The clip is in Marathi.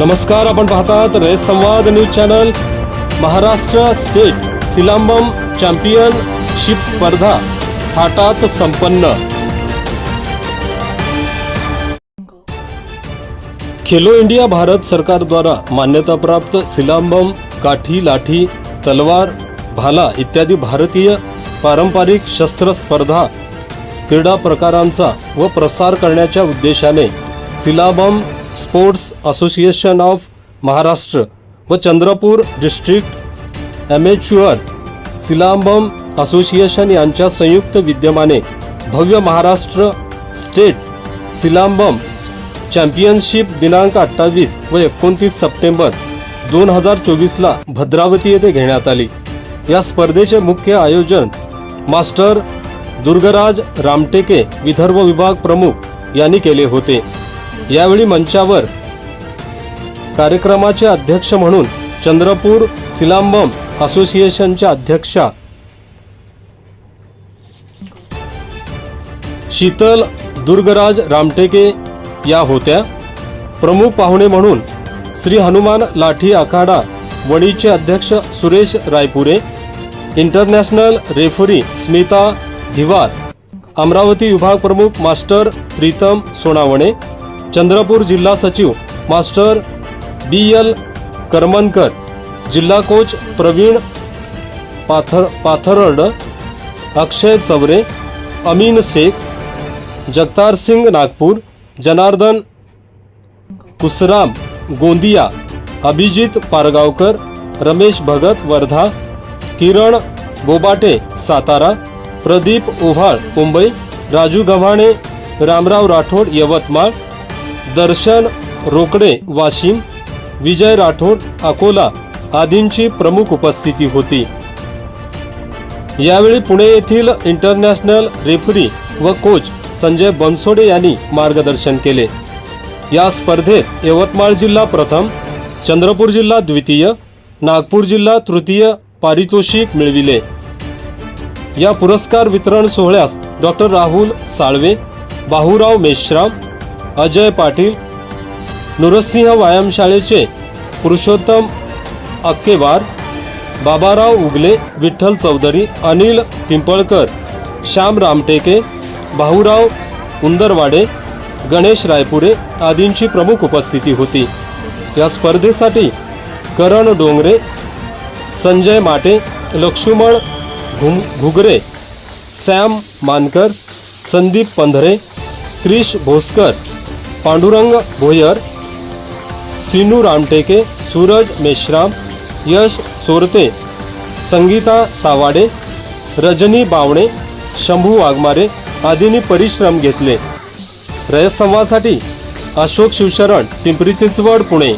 नमस्कार आपण पाहतात race Samvad news channel Maharashtra state silambam championship स्पर्धा थाटात संपन्न. खेलो इंडिया भारत सरकारद्वारा मान्यताप्राप्त सिलांबम काठी लाठी तलवार भाला इत्यादी भारतीय पारंपरिक शस्त्र स्पर्धा क्रीडा प्रकारांचा व प्रसार करण्याच्या उद्देशाने silambam sports association of Maharashtra व Chandrapur district amateur silambam association यांच्या संयुक्त विद्यमाने भव्य महाराष्ट्र स्टेट सिलांबम चॅम्पियनशिप दिनांक अठ्ठावीस व एकोणतीस सप्टेंबर दोन हजार चोवीसला भद्रावती येथे घेण्यात आली. या स्पर्धेचे मुख्य आयोजन मास्टर दुर्गराज रामटेके विदर्भ विभाग प्रमुख यांनी केले होते. यावेळी मंचावर कार्यक्रमाचे अध्यक्ष म्हणून चंद्रपूर सिलांबम असोसिएशनच्या अध्यक्षा शीतल दुर्गराज रामटेके या होत्या. प्रमुख पाहुणे म्हणून श्री हनुमान लाठी आखाडा वणीचे अध्यक्ष सुरेश रायपुरे इंटरनॅशनल रेफरी स्मिता धिवार अमरावती विभाग प्रमुख मास्टर प्रीतम सोनावणे चंद्रपूर जिल्हा सचिव मास्टर बी एल करमनकर, जिल्हा कोच प्रवीण पाथर, पाथरड, अक्षय चवरे, अमीन शेख, जगतार सिंग नागपूर, जनार्दन कुसराम गोंदिया, अभिजित पारगावकर, रमेश भगत वर्धा, किरण बोबाटे सातारा, प्रदीप ओव्हाळ मुंबई, राजू गव्हाणे, रामराव राठोड यवतमाळ दर्शन रोकडे वाशिम विजय राठोड अकोला आदींची प्रमुख उपस्थिती होती. यावेळी पुणे येथील इंटरनॅशनल रेफरी व कोच संजय बनसोडे यांनी मार्गदर्शन केले. या स्पर्धेत यवतमाळ जिल्हा प्रथम चंद्रपूर जिल्हा द्वितीय नागपूर जिल्हा तृतीय पारितोषिक मिळविले. या पुरस्कार वितरण सोहळ्यास डॉक्टर राहुल साळवे बाहुराव मेश्राम अजय पाटील नुरसिंह व्यायामशाळेचे पुरुषोत्तम अक्केवार बाबाराव उगले विठ्ठल चौधरी अनिल पिंपळकर श्याम रामटेके भाऊराव उंदरवाडे गणेश रायपुरे आदींची प्रमुख उपस्थिती होती. या स्पर्धेसाठी करण डोंगरे संजय माटे लक्ष्मण घुम घुगरे सॅम मानकर संदीप पंधरे क्रिश भोसकर पांडुरंग भोयर सिनू रामटेके सूरज मेश्राम यश सोरते संगीता तावाडे रजनी बावणे शंभू वाघमारे आदींनी परिश्रम घेतले. रयत संवादासाठी अशोक शिवशरण पिंपरी चिंचवड पुणे.